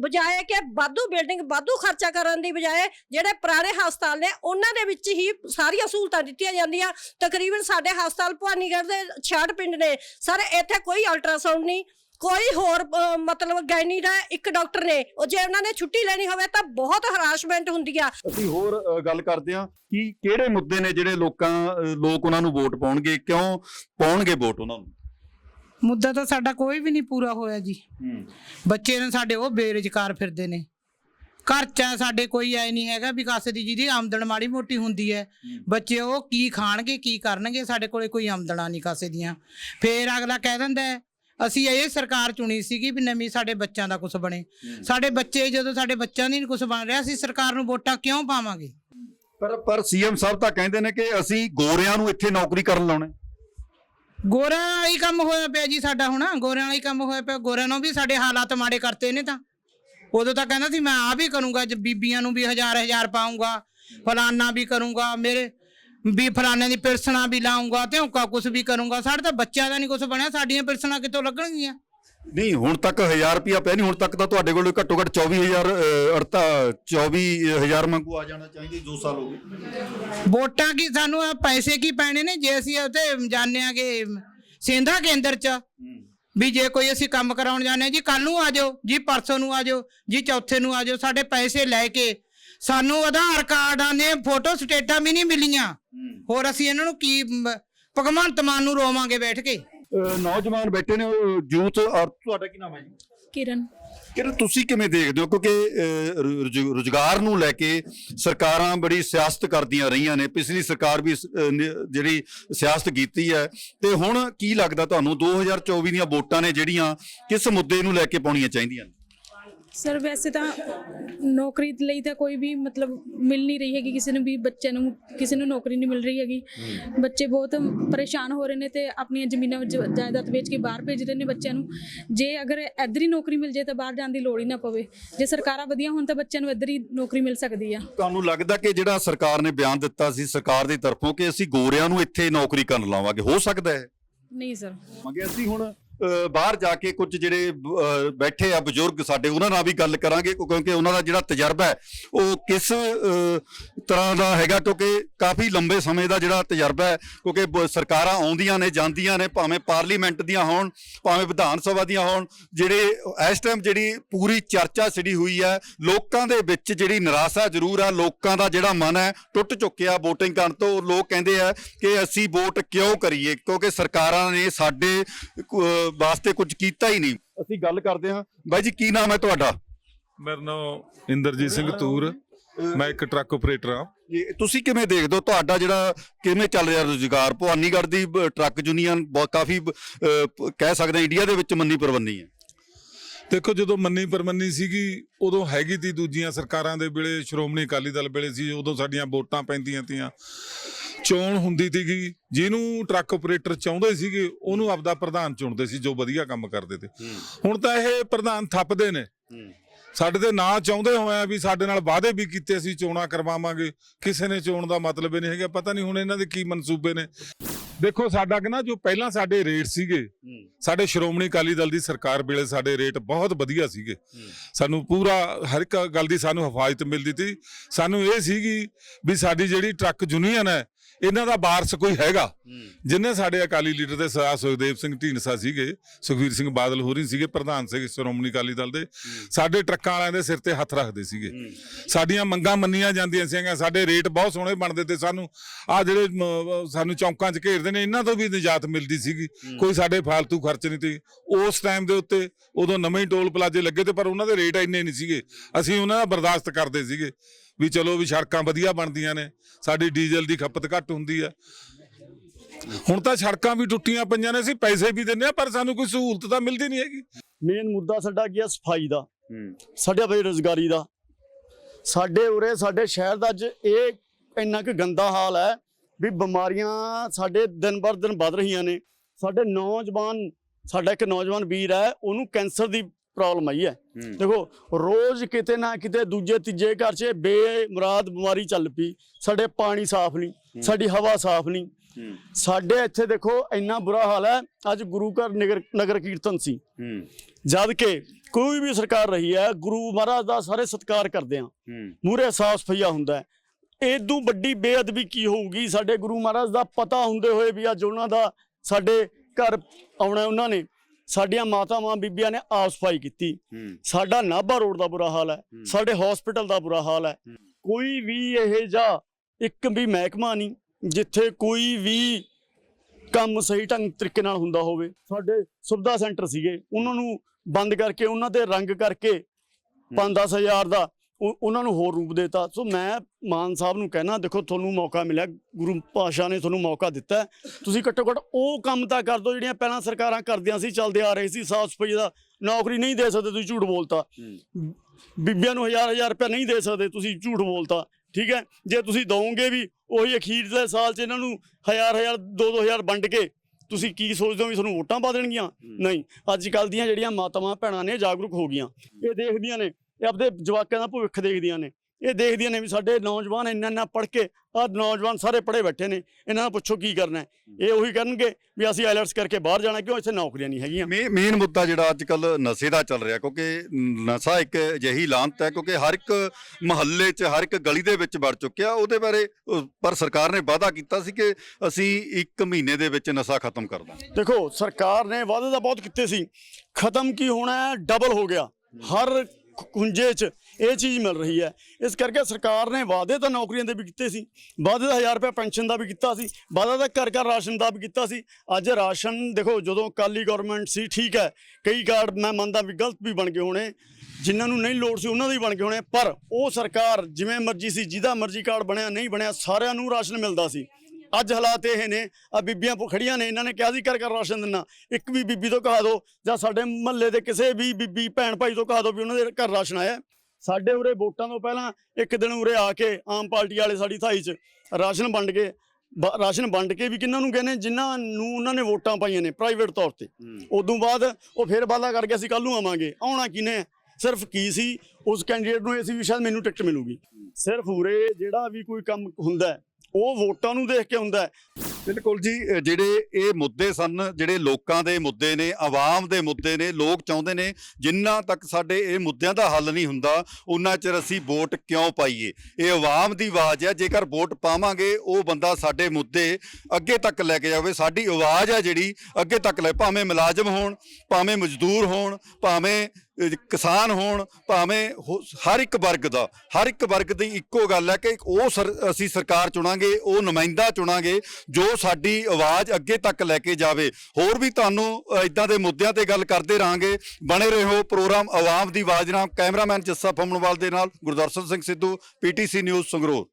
H: ਬਜਾਏ ਕਿ ਵਾਧੂ ਬਿਲਡਿੰਗ ਵਾਧੂ ਖਰਚਾ ਕਰਨ ਦੀ ਬਜਾਏ ਜਿਹੜੇ ਪੁਰਾਣੇ ਹਸਪਤਾਲ ਨੇ, ਉਹਨਾਂ ਦੇ ਵਿੱਚ ਹੀ ਸਾਰੀਆਂ ਸਹੂਲਤਾਂ ਦਿੱਤੀਆਂ ਜਾਂਦੀਆਂ। ਤਕਰੀਬਨ ਸਾਡੇ ਹਸਪਤਾਲ ਭਵਾਨੀਗੜ੍ਹ ਦੇ 66 ਪਿੰਡ ਨੇ। ਸਰ ਇੱਥੇ ਕੋਈ ਅਲਟਰਾਸਾਊਂਡ ਨਹੀਂ ਕੋਈ ਹੋਰ ਅਹ, ਮਤਲਬ ਗੈਨੀ ਦਾ ਇੱਕ ਡਾਕਟਰ ਨੇ। ਉਹ ਜੇ ਉਹਨਾਂ ਨੇ ਛੁੱਟੀ ਲੈਣੀ ਹੋਵੇ ਤਾਂ ਬਹੁਤ ਹਰਾਸਮੈਂਟ ਹੁੰਦੀ ਆ।
A: ਅਸੀਂ ਹੋਰ ਅ, ਗੱਲ ਕਰਦੇ ਹਾਂ ਕਿ ਕਿਹੜੇ ਮੁੱਦੇ ਨੇ ਜਿਹੜੇ ਲੋਕਾਂ ਅ, ਲੋਕ ਉਹਨਾਂ ਨੂੰ ਵੋਟ ਪਾਉਣਗੇ ਕਿਉਂ ਪਾਉਣਗੇ ਵੋਟ ਉਹਨਾਂ ਨੂੰ?
I: ਮੁੱਦਾ ਤਾਂ ਸਾਡਾ ਕੋਈ ਵੀ ਨਹੀਂ ਪੂਰਾ ਹੋਇਆ ਜੀ। ਬੱਚੇ ਨੇ ਸਾਡੇ ਉਹ ਬੇਰੁਜ਼ਗਾਰ ਫਿਰਦੇ ਨੇ। ਘਰ ਚ ਸਾਡੇ ਕੋਈ ਐ ਨਹੀਂ ਹੈਗਾ ਵੀ ਕਾਸੇ ਦੀ ਜਿਹਦੀ ਆਮਦਨ ਮਾੜੀ ਮੋਟੀ ਹੁੰਦੀ ਹੈ। ਬੱਚੇ ਉਹ ਕੀ ਖਾਣਗੇ ਕੀ ਕਰਨਗੇ ਸਾਡੇ ਕੋਲੇ ਕੋਈ ਆਮਦਨਾ ਨਹੀਂ ਕਾਸੇ ਦੀਆਂ। ਫੇਰ ਅਗਲਾ ਕਹਿ ਦਿੰਦਾ ਅਸੀਂ ਇਹ ਸਰਕਾਰ ਚੁਣੀ ਸੀਗੀ ਵੀ ਨਵੀਂ ਸਾਡੇ ਬੱਚਿਆਂ ਦਾ ਕੁਝ ਬਣੇ। ਸਾਡੇ ਬੱਚੇ ਜਦੋਂ ਸਾਡੇ ਬੱਚਿਆਂ ਦੀ ਕੁਝ ਬਣ ਰਿਹਾ ਅਸੀਂ ਸਰਕਾਰ ਨੂੰ ਵੋਟਾਂ ਕਿਉਂ ਪਾਵਾਂਗੇ?
A: ਪਰ ਪਰ ਸੀਐਮ ਸਾਹਿਬ ਤਾਂ ਕਹਿੰਦੇ ਨੇ ਕਿ ਅਸੀਂ ਗੋਰਿਆਂ ਨੂੰ ਇੱਥੇ ਨੌਕਰੀ ਕਰਨ ਲਾਉਣਾ।
I: ਗੋਰਿਆਂ ਵਾਲਾ ਹੀ ਕੰਮ ਹੋਇਆ ਪਿਆ ਜੀ ਸਾਡਾ ਹੁਣ। ਗੋਰਿਆਂ ਵਾਲਾ ਹੀ ਕੰਮ ਹੋਇਆ ਪਿਆ। ਗੋਰਿਆਂ ਨੂੰ ਵੀ ਸਾਡੇ ਹਾਲਾਤ ਮਾੜੇ ਕਰਤੇ ਨੇ ਤਾਂ। ਉਦੋਂ ਤਾਂ ਕਹਿੰਦਾ ਸੀ ਮੈਂ ਆ ਵੀ ਕਰੂੰਗਾ ਜ ਬੀਬੀਆਂ ਨੂੰ ਵੀ ਹਜ਼ਾਰ ਹਜ਼ਾਰ ਪਾਉਂਗਾ ਫਲਾਨਾ ਵੀ ਕਰੂੰਗਾ ਮੇਰੇ ਵੀ ਫਲਾਣੇ ਦੀ ਪਿਰਸਣਾ ਵੀ ਲਾਉਂਗਾ ਤੇ ਹੁਕਾ ਕੁਝ ਵੀ ਕਰੂੰਗਾ। ਸਾਡੇ ਤਾਂ ਬੱਚਿਆਂ ਦਾ ਨਹੀਂ ਕੁਝ ਬਣਿਆ ਸਾਡੀਆਂ ਪਿਰਸਣਾ ਕਿੱਥੋਂ ਲੱਗਣਗੀਆਂ?
A: ਨਹੀਂ ਹੁਣ ਤੱਕ 1000 ਰੁਪਿਆ ਪਿਆ ਨਹੀਂ ਹੁਣ ਤੱਕ ਤਾਂ ਤੁਹਾਡੇ ਕੋਲ ਘੱਟੋ ਘੱਟ 24000 ਅ, ਅੜਤਾ 24000 ਮੰਗੂ ਆ ਜਾਣਾ ਚਾਹੀਦੀ 2 ਸਾਲ ਹੋ ਗਏ।
I: ਵੋਟਾਂ ਕੀ ਸਾਨੂੰ ਪੈਸੇ ਕੀ ਪੈਣੇ ਨੇ ਜੇ ਅਸੀਂ ਉੱਥੇ ਜਾਣਦੇ ਆਂਗੇ ਸੇਂਧਾ ਕੇਂਦਰ ਚ? ਵੀ ਜੇ ਕੋਈ ਅਸੀਂ ਕੰਮ ਕਰਾਉਣ ਹਾਂ ਜੀ ਕੱਲ ਨੂੰ ਆ ਜਾਓ ਜੀ ਪਰਸੋਂ ਨੂੰ ਆ ਜਾਓ ਜੀ ਚੌਥੇ ਨੂੰ ਆ ਜਾਓ ਸਾਡੇ ਪੈਸੇ ਲੈ ਕੇ ਸਾਨੂੰ ਆਧਾਰ ਕਾਰਡਾਂ ਨੇ ਫੋਟੋ ਸਟੇਟਾਂ ਵੀ ਨਹੀਂ ਮਿਲੀਆਂ। ਹੋਰ ਅਸੀਂ ਇਹਨਾਂ ਨੂੰ ਕੀ ਭਗਵੰਤ ਮਾਨ ਨੂੰ ਰੋਵਾਂਗੇ ਬੈਠ ਕੇ।
A: ਨੌਜਵਾਨ ਬੈਠੇ ਨੇ ਯੂਥ ਔਰ ਤੁਹਾਡਾ ਕੀ ਨਾਮ ਹੈ ਜੀ?
J: ਕਿਰਨ।
A: ਕਿ ਤੁਸੀਂ ਕਿਵੇਂ ਦੇਖਦੇ ਹੋ? ਕਿਉਂਕਿ ਅ, ਰੁਜ਼- ਰੁਜ਼ਗਾਰ ਨੂੰ ਲੈ ਕੇ ਸਰਕਾਰਾਂ ਬੜੀ ਸਿਆਸਤ ਕਰਦੀਆਂ ਰਹੀਆਂ ਨੇ। ਪਿਛਲੀ ਸਰਕਾਰ ਵੀ ਜਿਹੜੀ ਸਿਆਸਤ ਕੀਤੀ ਹੈ। ਤੇ ਹੁਣ ਕੀ ਲੱਗਦਾ ਤੁਹਾਨੂੰ? 2024 ਦੀਆਂ ਵੋਟਾਂ ਨੇ ਜਿਹੜੀਆਂ ਕਿਸ ਮੁੱਦੇ ਨੂੰ ਲੈ ਕੇ ਪਾਉਣੀਆਂ ਚਾਹੀਦੀਆਂ ਨੇ?
J: ਸਰ ਵੈਸੇ ਤਾਂ ਨੌਕਰੀ ਲਈ ਤਾਂ ਕੋਈ ਵੀ ਮਤਲਬ ਮਿਲ ਨਹੀਂ ਰਹੀ ਹੈਗੀ ਕਿਸੇ ਨੂੰ ਵੀ ਬੱਚਿਆਂ ਨੂੰ ਕਿਸੇ ਨੂੰ ਨੌਕਰੀ ਨਹੀਂ ਮਿਲ ਰਹੀ ਹੈਗੀ। ਬੱਚੇ ਬਹੁਤ ਪਰੇਸ਼ਾਨ ਹੋ ਰਹੇ ਨੇ ਤੇ ਆਪਣੀਆਂ ਜ਼ਮੀਨਾਂ ਜਾਇਦਾਦ ਵੇਚ ਕੇ ਬਾਹਰ ਭੇਜ ਰਹੇ ਨੇ ਬੱਚਿਆਂ ਨੂੰ। ਜੇ ਅਗਰ ਇੱਧਰ ਹੀ ਨੌਕਰੀ ਮਿਲ ਜੇ ਤਾਂ ਬਾਹਰ ਜਾਣ ਦੀ ਲੋੜ ਹੀ ਨਾ ਪਵੇ। ਜੇ ਸਰਕਾਰਾਂ ਵਧੀਆ ਹੋਣ ਤਾਂ ਬੱਚਿਆਂ ਨੂੰ ਇੱਧਰ ਹੀ ਨੌਕਰੀ ਮਿਲ ਸਕਦੀ ਆ।
A: ਤੁਹਾਨੂੰ ਲੱਗਦਾ ਕਿ ਜਿਹੜਾ ਸਰਕਾਰ ਨੇ ਬਿਆਨ ਦਿੱਤਾ ਸੀ ਸਰਕਾਰ ਦੀ ਤਰਫੋਂ ਕਿ ਅਸੀਂ ਗੋਰਿਆਂ ਨੂੰ ਇੱਥੇ ਨੌਕਰੀ ਕਰਨ ਲਾਵਾਂਗੇ? ਹੋ ਸਕਦਾ ਹੈ?
J: ਨਹੀਂ ਸਰ।
A: ਮੰਗੇ ਅਸੀਂ ਹੁਣ? ਬਾਹਰ ਜਾ ਕੇ ਕੁਝ ਜਿਹੜੇ ਬੈਠੇ ਆ ਬਜ਼ੁਰਗ ਸਾਡੇ, ਉਹਨਾਂ ਨਾਲ ਵੀ ਗੱਲ ਕਰਾਂਗੇ ਕਿਉਂਕਿ ਉਹਨਾਂ ਦਾ ਜਿਹੜਾ ਤਜਰਬਾ ਹੈ, ਉਹ ਕਿਸ ਤਰ੍ਹਾਂ ਦਾ ਹੈਗਾ, ਕਿਉਂਕਿ ਕਾਫੀ ਲੰਬੇ ਸਮੇਂ ਦਾ ਜਿਹੜਾ ਤਜਰਬਾ ਹੈ, ਕਿਉਂਕਿ ਬ- ਸਰਕਾਰਾਂ ਆਉਂਦੀਆਂ ਨੇ, ਜਾਂਦੀਆਂ ਨੇ, ਭਾਵੇਂ ਪਾਰਲੀਮੈਂਟ ਦੀਆਂ ਹੋਣ, ਭਾਵੇਂ ਵਿਧਾਨ ਸਭਾ ਦੀਆਂ ਹੋਣ, ਜਿਹੜੇ ਇਸ ਟਾਈਮ ਜਿਹੜੀ ਪੂਰੀ ਚਰਚਾ ਛਿੜੀ ਹੋਈ ਹੈ, ਲੋਕਾਂ ਦੇ ਵਿੱਚ ਜਿਹੜੀ ਨਿਰਾਸ਼ਾ ਜ਼ਰੂਰ ਹੈ, ਲੋਕਾਂ ਦਾ ਜਿਹੜਾ ਮਨ ਹੈ, ਟੁੱਟ ਚੁੱਕਿਆ VOTING ਕਰਨ ਤੋਂ, ਲੋਕ ਕਹਿੰਦੇ ਆ ਕਿ ਅਸੀਂ ਵੋਟ ਕਿਉਂ ਕਰੀਏ, ਕਿਉਂਕਿ ਸਰਕਾਰਾਂ ਨੇ ਸਾਡੇ ਵਾਸਤੇ ਕੁਝ ਕੀਤਾ ਹੀ ਨਹੀਂ। ਅਸੀਂ ਗੱਲ ਕਰਦੇ ਹਾਂ। ਬਾਈ ਜੀ ਕੀ ਨਾਮ ਹੈ ਤੁਹਾਡਾ?
F: ਮੇਰਾ ਨਾਮ ਇੰਦਰਜੀਤ ਸਿੰਘ ਤੂਰ। ਮੈਂ ਇੱਕ ਟਰੱਕ ਆਪਰੇਟਰ ਹਾਂ।
A: ਇਹ ਤੁਸੀਂ ਕਿਵੇਂ ਦੇਖਦੇ ਹੋ? ਤੁਹਾਡਾ ਜਿਹੜਾ ਕਿਵੇਂ ਚੱਲ ਰਿਹਾ ਰੁਜ਼ਗਾਰ? ਭਵਾਨੀਗੜ੍ਹ ਦੀ ਟਰੱਕ ਯੂਨੀਅਨ ਬਹੁਤ ਕਾਫੀ ਕਹਿ ਸਕਦੇ ਇੰਡੀਆ ਦੇ ਵਿੱਚ ਮੰਨੀ ਪਰਵੰਨੀ ਹੈ।
F: ਦੇਖੋ ਜਦੋਂ ਮੰਨੀ ਪਰਮੰਨੀ ਸੀਗੀ ਉਦੋਂ ਹੈਗੀ ਤੀ ਦੂਜੀਆਂ ਸਰਕਾਰਾਂ ਦੇ ਵੇਲੇ ਸ਼੍ਰੋਮਣੀ ਅਕਾਲੀ ਦਲ ਵੇਲੇ ਸੀ ਉਦੋਂ ਸਾਡੀਆਂ ਵੋਟਾਂ ਪੈਂਦੀਆਂ ਤੀਆਂ। ਚੋਣ ਹੁੰਦੀ ਤੀਗੀ ਜਿਹਨੂੰ ਟਰੱਕ ਆਪਰੇਟਰ ਚਾਹੁੰਦੇ ਸੀਗੇ ਉਹਨੂੰ ਆਪਦਾ ਪ੍ਰਧਾਨ ਚੁਣਦੇ ਸੀ ਜੋ ਵਧੀਆ ਕੰਮ ਕਰਦੇ ਤੇ। ਹੁਣ ਤਾਂ ਇਹ ਪ੍ਰਧਾਨ ਥੱਪਦੇ ਨੇ। ਸਾਡੇ ਤੇ ਨਾ ਚਾਹੁੰਦੇ ਹੋਇਆ ਵੀ ਸਾਡੇ ਨਾਲ ਵਾਅਦੇ ਵੀ ਕੀਤੇ ਅਸੀਂ ਚੋਣਾਂ ਕਰਵਾਵਾਂਗੇ। ਕਿਸੇ ਨੇ ਚੋਣ ਦਾ ਮਤਲਬ ਹੀ ਨਹੀਂ ਹੈਗਾ ਪਤਾ ਨਹੀਂ ਹੁਣ ਇਹਨਾਂ ਦੇ ਕੀ ਮਨਸੂਬੇ ਨੇ। ਦੇਖੋ ਸਾਡਾ ਕਿ ਨਾ ਜੋ ਪਹਿਲਾਂ ਸਾਡੇ ਰੇਟ ਸੀਗੇ ਸਾਡੇ ਸ਼੍ਰੋਮਣੀ ਅਕਾਲੀ ਦਲ ਦੀ ਸਰਕਾਰ ਵੇਲੇ ਸਾਡੇ ਰੇਟ ਬਹੁਤ ਵਧੀਆ ਸੀਗੇ। ਸਾਨੂੰ ਪੂਰਾ ਹਰ ਇੱਕ ਗੱਲ ਦੀ ਸਾਨੂੰ ਹਫਾਜ਼ਤ ਮਿਲਦੀ ਸੀ ਸਾਨੂੰ ਇਹ ਸੀਗੀ ਵੀ ਸਾਡੀ ਜਿਹੜੀ ਟਰੱਕ ਯੂਨੀਅਨ ਹੈ
K: ਇਹਨਾਂ ਦਾ ਵਾਰਸ ਕੋਈ ਹੈਗਾ। ਜਿਨੇ ਸਾਡੇ ਅਕਾਲੀ ਲੀਡਰ ਦੇ ਸਰਦਾਰ ਸੁਖਦੇਵ ਸਿੰਘ ਢੀਂਡਸਾ ਸੀਗੇ ਸੁਖਵੀਰ ਸਿੰਘ ਬਾਦਲ ਹੋਰੀ ਸੀਗੇ ਪ੍ਰਧਾਨ ਸੀਗੇ ਸ਼੍ਰੋਮਣੀ ਅਕਾਲੀ ਦਲ ਦੇ ਸਾਡੇ ਟਰੱਕਾਂ ਵਾਲਿਆਂ ਦੇ ਸਿਰ ਤੇ ਹੱਥ ਰੱਖਦੇ ਸੀਗੇ। ਸਾਡੀਆਂ ਮੰਗਾਂ ਮੰਨੀਆਂ ਜਾਂਦੀਆਂ ਸੀਗੀਆਂ ਸਾਡੇ ਰੇਟ ਬਹੁਤ ਸੋਹਣੇ ਬਣਦੇ ਤੇ ਸਾਨੂੰ ਆ ਜਿਹੜੇ ਸਾਨੂੰ ਚੌਂਕਾਂ 'ਚ ਘੇਰਦੇ ਨੇ ਇਹਨਾਂ ਤੋਂ ਵੀ ਨਿਜਾਤ ਮਿਲਦੀ ਸੀਗੀ। ਕੋਈ ਸਾਡੇ ਫਾਲਤੂ ਖਰਚ ਨਹੀਂ ਤੇ ਉਸ ਟਾਈਮ ਦੇ ਉੱਤੇ ਉਦੋਂ ਨਵੇਂ ਹੀ ਟੋਲ ਪਲਾਜ਼ੇ ਲੱਗੇ ਤੇ ਪਰ ਉਹਨਾਂ ਦੇ ਰੇਟ ਇੰਨੇ ਨਹੀਂ ਸੀਗੇ। ਅਸੀਂ ਉਹਨਾਂ ਦਾ ਬਰਦਾਸ਼ਤ ਕਰਦੇ ਸੀਗੇ। ਵੀ ਚਲੋ ਵੀ ਸੜਕਾਂ ਵਧੀਆ ਬਣਦੀਆਂ ਨੇ ਸਾਡੀ ਡੀਜ਼ਲ ਦੀ ਖਪਤ ਘੱਟ ਹੁੰਦੀ ਆ। ਹੁਣ ਤਾਂ ਸੜਕਾਂ ਵੀ ਟੁੱਟੀਆਂ ਪਈਆਂ ਨੇ ਅਸੀਂ ਪੈਸੇ ਵੀ ਦਿੰਦੇ ਆ ਪਰ ਸਾਨੂੰ ਕੋਈ ਸਹੂਲਤ ਤਾਂ ਮਿਲਦੀ ਨਹੀਂ ਹੈਗੀ।
L: ਮੇਨ ਮੁੱਦਾ ਸਾਡਾ ਕੀ ਆ ਸਫ਼ਾਈ ਦਾ। ਸਾਡੇ ਬੇਰੁਜ਼ਗਾਰੀ ਦਾ। ਸਾਡੇ ਉਰੇ ਸਾਡੇ ਸ਼ਹਿਰ ਦਾ ਅੱਜ ਇਹ ਇੰਨਾ ਕੁ ਗੰਦਾ ਹਾਲ ਹੈ ਵੀ ਬਿਮਾਰੀਆਂ ਸਾਡੇ ਦਿਨ ਬਰ ਦਿਨ ਵੱਧ ਰਹੀਆਂ ਨੇ। ਸਾਡੇ ਨੌਜਵਾਨ ਸਾਡਾ ਇੱਕ ਨੌਜਵਾਨ ਵੀਰ ਹੈ ਉਹਨੂੰ ਕੈਂਸਰ ਦੀ ਪ੍ਰੋਬਲਮ ਆਈ ਹੈ। ਦੇਖੋ ਰੋਜ਼ ਕਿਤੇ ਨਾ ਕਿਤੇ ਦੂਜੇ ਤੀਜੇ ਘਰ 'ਚ ਬੇਮੁਰਾਦ ਬਿਮਾਰੀ ਚੱਲ ਪਈ। ਸਾਡੇ ਪਾਣੀ ਸਾਫ਼ ਨਹੀਂ ਸਾਡੀ ਹਵਾ ਸਾਫ਼ ਨਹੀਂ। ਸਾਡੇ ਇੱਥੇ ਦੇਖੋ ਇੰਨਾ ਬੁਰਾ ਹਾਲ ਹੈ ਅੱਜ ਗੁਰੂ ਘਰ ਨਗਰ ਕੀਰਤਨ ਸੀ। ਜਦ ਕਿ ਕੋਈ ਵੀ ਸਰਕਾਰ ਰਹੀ ਹੈ ਗੁਰੂ ਮਹਾਰਾਜ ਦਾ ਸਾਰੇ ਸਤਿਕਾਰ ਕਰਦੇ ਆ ਮੂਰੇ ਸਾਫ਼ ਸਫਾਈਆ ਹੁੰਦਾ ਹੈ। ਏਦੂ ਵੱਡੀ ਬੇਅਦਬੀ ਕੀ ਹੋਊਗੀ? ਸਾਡੇ ਗੁਰੂ ਮਹਾਰਾਜ ਦਾ ਪਤਾ ਹੁੰਦੇ ਹੋਏ ਵੀ ਅੱਜ ਉਹਨਾਂ ਦਾ ਸਾਡੇ ਘਰ ਆਉਣਾ ਉਹਨਾਂ ਨੇ ਸਾਡੀਆਂ ਮਾਤਾਵਾਂ ਬੀਬੀਆਂ ਨੇ ਆਪ ਸਫ਼ਾਈ ਕੀਤੀ। ਸਾਡਾ ਨਾਭਾ ਰੋਡ ਦਾ ਬੁਰਾ ਹਾਲ ਹੈ। ਸਾਡੇ ਹਸਪੀਟਲ ਦਾ ਬੁਰਾ ਹਾਲ ਹੈ। ਕੋਈ ਵੀ ਇਹ ਜਾ ਇੱਕ ਵੀ ਮਹਿਕਮਾ ਨਹੀਂ ਜਿੱਥੇ ਕੋਈ ਵੀ ਕੰਮ ਸਹੀ ਢੰਗ ਤਰੀਕੇ ਨਾਲ ਹੁੰਦਾ ਹੋਵੇ। ਸਾਡੇ ਸੁਵਿਧਾ ਸੈਂਟਰ ਸੀਗੇ। ਉਹਨਾਂ ਨੂੰ ਬੰਦ ਕਰਕੇ ਉਹਨਾਂ ਦੇ ਰੰਗ ਕਰਕੇ 5-10 ਹਜ਼ਾਰ ਦਾ ਉਹ- ਉਹਨਾਂ ਨੂੰ ਹੋਰ ਰੂਪ ਦੇਤਾ। ਸੋ ਮੈਂ ਮਾਨ ਸਾਹਿਬ ਨੂੰ ਕਹਿਣਾ ਦੇਖੋ ਤੁਹਾਨੂੰ ਮੌਕਾ ਮਿਲਿਆ ਗੁਰੂ ਪਾਸ਼ਾ ਨੇ ਤੁਹਾਨੂੰ ਮੌਕਾ ਦਿੱਤਾ। ਤੁਸੀਂ ਘੱਟੋ ਘੱਟ ਉਹ ਕੰਮ ਤਾਂ ਕਰ ਦਿਓ ਜਿਹੜੀਆਂ ਪਹਿਲਾਂ ਸਰਕਾਰਾਂ ਕਰਦੀਆਂ ਸੀ ਚੱਲਦੇ ਆ ਰਹੇ ਸੀ ਸਾਫ਼ ਸਫ਼ਾਈ ਦਾ ਨੌਕਰੀ ਨਹੀਂ ਦੇ ਸਕਦੇ ਤੁਸੀਂ ਝੂਠ ਬੋਲਤਾ। ਬੀਬੀਆਂ ਨੂੰ ਹਜ਼ਾਰ ਹਜ਼ਾਰ ਰੁਪਏ ਨਹੀਂ ਦੇ ਸਕਦੇ ਤੁਸੀਂ ਝੂਠ ਬੋਲਤਾ ਠੀਕ ਹੈ? ਜੇ ਤੁਸੀਂ ਦਵੋਗੇ ਵੀ ਉਹੀ ਅਖੀਰਲੇ ਸਾਲ 'ਚ ਇਹਨਾਂ ਨੂੰ ਹਜ਼ਾਰ ਹਜ਼ਾਰ ਦੋ ਦੋ ਹਜ਼ਾਰ ਵੰਡ ਕੇ ਤੁਸੀਂ ਕੀ ਸੋਚਦੇ ਹੋ ਵੀ ਤੁਹਾਨੂੰ ਵੋਟਾਂ ਪਾ ਦੇਣਗੀਆਂ? ਨਹੀਂ। ਅੱਜ ਕੱਲ ਦੀਆਂ ਜਿਹੜੀਆਂ ਮਾਤਾਵਾਂ ਭੈਣਾਂ ਨੇ ਜਾਗਰੂਕ ਹੋ ਗਈਆਂ। ਇਹ ਦੇਖਦੀਆਂ ਨੇ ਇਹ ਆਪਦੇ ਜਵਾਕਾਂ ਦਾ ਭਵਿੱਖ ਦੇਖਦੀਆਂ ਨੇ। ਇਹ ਦੇਖਦੀਆਂ ਨੇ ਵੀ ਸਾਡੇ ਨੌਜਵਾਨ ਇੰਨਾ ਇੰਨਾ ਪੜ੍ਹ ਕੇ ਆਹ ਨੌਜਵਾਨ ਸਾਰੇ ਪੜ੍ਹੇ ਬੈਠੇ ਨੇ ਇਹਨਾਂ ਨੂੰ ਪੁੱਛੋ ਕੀ ਕਰਨਾ ਹੈ। ਇਹ ਉਹੀ ਕਰਨਗੇ ਵੀ ਅਸੀਂ ਆਇਲਟਸ ਕਰਕੇ ਬਾਹਰ ਜਾਣਾ ਕਿਉਂ ਇੱਥੇ ਨੌਕਰੀਆਂ ਨਹੀਂ ਹੈਗੀਆਂ।
A: ਮੇਨ ਮੁੱਦਾ ਜਿਹੜਾ ਅੱਜ ਕੱਲ ਨਸ਼ੇ ਦਾ ਚੱਲ ਰਿਹਾ ਕਿਉਂਕਿ ਨਸ਼ਾ ਇੱਕ ਅਜਿਹੀ ਲਾਂਤ ਹੈ ਕਿਉਂਕਿ ਹਰ ਇੱਕ ਮਹੱਲੇ 'ਚ ਹਰ ਇੱਕ ਗਲੀ ਦੇ ਵਿੱਚ ਵੜ ਚੁੱਕਿਆ ਉਹਦੇ ਬਾਰੇ ਪਰ ਸਰਕਾਰ ਨੇ ਵਾਅਦਾ ਕੀਤਾ ਸੀ ਕਿ ਅਸੀਂ 1 ਮਹੀਨੇ ਦੇ ਵਿੱਚ ਨਸ਼ਾ ਖਤਮ ਕਰ ਦਾਂਗੇ।
L: ਦੇਖੋ ਸਰਕਾਰ ਨੇ ਵਾਅਦੇ ਤਾਂ ਬਹੁਤ ਕੀਤੇ ਸੀ। ਖਤਮ ਕੀ ਹੋਣਾ ਡਬਲ ਹੋ ਗਿਆ। ਹਰ ਕੁੰਜੇ 'ਚ ਇਹ ਚੀਜ਼ ਮਿਲ ਰਹੀ ਹੈ। ਇਸ ਕਰਕੇ ਸਰਕਾਰ ਨੇ ਵਾਅਦੇ ਤਾਂ ਨੌਕਰੀਆਂ ਦੇ ਵੀ ਕੀਤੇ ਸੀ। ਵਾਅਦੇ ਦਾ 1000 ਰੁਪਏ ਪੈਨਸ਼ਨ ਦਾ ਵੀ ਕੀਤਾ ਸੀ। ਵਾਅਦਾ ਤਾਂ ਘਰ ਘਰ ਰਾਸ਼ਨ ਦਾ ਵੀ ਕੀਤਾ ਸੀ। ਅੱਜ ਰਾਸ਼ਨ ਦੇਖੋ, ਜਦੋਂ ਕਾਲੀ ਗਵਰਨਮੈਂਟ ਸੀ, ਠੀਕ ਹੈ। ਕਈ ਕਾਰਡ ਮੈਂ ਮੰਨਦਾ ਵੀ ਗਲਤ ਵੀ ਬਣ ਗਏ ਹੋਣੇ। ਜਿਨ੍ਹਾਂ ਨੂੰ ਨਹੀਂ ਲੋੜ ਸੀ, ਉਹਨਾਂ ਦੇ ਵੀ ਬਣ ਗਏ ਹੋਣੇ। ਪਰ ਉਹ ਸਰਕਾਰ ਜਿਵੇਂ ਮਰਜ਼ੀ ਸੀ, ਜਿਹਦਾ ਮਰਜ਼ੀ ਕਾਰਡ ਬਣਿਆ, ਨਹੀਂ ਬਣਿਆ, ਸਾਰਿਆਂ ਨੂੰ ਰਾਸ਼ਨ ਮਿਲਦਾ ਸੀ। ਅੱਜ ਹਾਲਾਤ ਇਹ ਨੇ ਆ ਬੀਬੀਆਂ ਖੜੀਆਂ ਨੇ ਇਹਨਾਂ ਨੇ ਕਿਹਾ ਸੀ ਕਰ ਕਰ ਰਾਸ਼ਨ ਦਿੰਨਾ। ਇੱਕ ਵੀ ਬੀਬੀ ਤੋਂ ਕਹਾ ਦਿਓ ਜਾਂ ਸਾਡੇ ਮਹੱਲੇ ਦੇ ਕਿਸੇ ਵੀ ਬੀਬੀ ਭੈਣ ਭਾਈ ਤੋਂ ਕਹਾ ਦਿਓ ਵੀ ਉਹਨਾਂ ਦੇ ਘਰ ਰਾਸ਼ਨ ਆਇਆ। ਸਾਡੇ ਉਰੇ ਵੋਟਾਂ ਤੋਂ ਪਹਿਲਾਂ ਇੱਕ ਦਿਨ ਉਰੇ ਆ ਕੇ ਆਮ ਪਾਰਟੀ ਵਾਲੇ ਸਾਡੀ ਥਾਈ 'ਚ ਰਾਸ਼ਨ ਵੰਡ ਕੇ ਰਾਸ਼ਨ ਵੰਡ ਕੇ ਵੀ ਕਿੰਨਾਂ ਨੂੰ ਨੇ ਜਿਨ੍ਹਾਂ ਨੂੰ ਉਹਨਾਂ ਨੇ ਵੋਟਾਂ ਪਾਈਆਂ ਨੇ ਪ੍ਰਾਈਵੇਟ ਤੌਰ ਤੇ। ਉਦੋਂ ਬਾਅਦ ਉਹ ਫੇਰ ਵਾਅਦਾ ਕਰ ਗਿਆ ਸੀ ਕੱਲ ਨੂੰ ਆਵਾਂਗੇ। ਆਉਣਾ ਕਿਨੇ ਸਿਰਫ ਕੀ ਸੀ? ਉਸ ਕੈਂਡੀਡੇਟ ਨੂੰ ਇਹ ਸੀ ਵੀ ਸ਼ਾਇਦ ਮੈਨੂੰ ਟਿਕਟ ਮਿਲੂਗੀ। ਸਿਰਫ ਉਰੇ ਜਿਹੜਾ ਵੀ ਕੋਈ ਕੰਮ ਹੁੰਦਾ ਉਹ ਵੋਟਾਂ ਨੂੰ ਦੇਖ ਕੇ ਹੁੰਦਾ
A: ਬਿਲਕੁਲ ਜੀ ਜਿਹੜੇ ਇਹ ਮੁੱਦੇ ਸਨ, ਜਿਹੜੇ ਲੋਕਾਂ ਦੇ ਮੁੱਦੇ ਨੇ, ਆਵਾਮ ਦੇ ਮੁੱਦੇ ਨੇ, ਲੋਕ ਚਾਹੁੰਦੇ ਨੇ, ਜਿੰਨਾ ਤੱਕ ਸਾਡੇ ਇਹ ਮੁੱਦਿਆਂ ਦਾ ਹੱਲ ਨਹੀਂ ਹੁੰਦਾ ਉਹਨਾਂ ਚਿਰ ਅਸੀਂ ਵੋਟ ਕਿਉਂ ਪਾਈਏ? ਇਹ ਆਵਾਮ ਦੀ ਆਵਾਜ਼ ਹੈ, ਜੇਕਰ ਵੋਟ ਪਾਵਾਂਗੇ, ਉਹ ਬੰਦਾ ਸਾਡੇ ਮੁੱਦੇ ਅੱਗੇ ਤੱਕ ਲੈ ਕੇ ਜਾਵੇ। ਸਾਡੀ ਆਵਾਜ਼ ਹੈ ਜਿਹੜੀ ਅੱਗੇ ਤੱਕ ਲੈ, ਭਾਵੇਂ ਮੁਲਾਜ਼ਮ ਹੋਣ, ਭਾਵੇਂ ਮਜ਼ਦੂਰ ਹੋਣ, ਭਾਵੇਂ ਕਿਸਾਨ ਹੋਣ ਭਾਵੇਂ ਹੋ- ਹਰ ਇੱਕ ਵਰਗ ਦਾ, ਹਰ ਇੱਕ ਵਰਗ ਦੀ ਇੱਕੋ ਗੱਲ ਹੈ ਕਿ ਉਹ ਸਰ- ਅਸੀਂ ਸਰਕਾਰ ਚੁਣਾਂਗੇ, ਉਹ ਨੁਮਾਇੰਦਾ ਚੁਣਾਂਗੇ, ਜੋ ਸਾਡੀ ਆਵਾਜ਼ ਅੱਗੇ ਤੱਕ ਲੈ ਕੇ ਜਾਵੇ। ਹੋਰ ਵੀ ਤੁਹਾਨੂੰ ਇਦਾਂ ਦੇ ਮੁੱਦਿਆਂ ਤੇ ਗੱਲ ਕਰਦੇ ਰਹਾਂਗੇ। ਬਣੇ ਰਹੋ ਪ੍ਰੋਗਰਾਮ ਆਵਾਮ ਦੀ ਆਵਾਜ਼ ਨਾਲ। ਕੈਮਰਾਮੈਨ ਜੱਸਾ ਫਮਣਵਾਲ ਦੇ ਨਾਲ ਗੁਰਦਰਸ਼ਨ ਸਿੰਘ ਸਿੱਧੂ, ਪੀਟੀਸੀ ਨਿਊਜ਼ ਸੰਗਰੂਰ।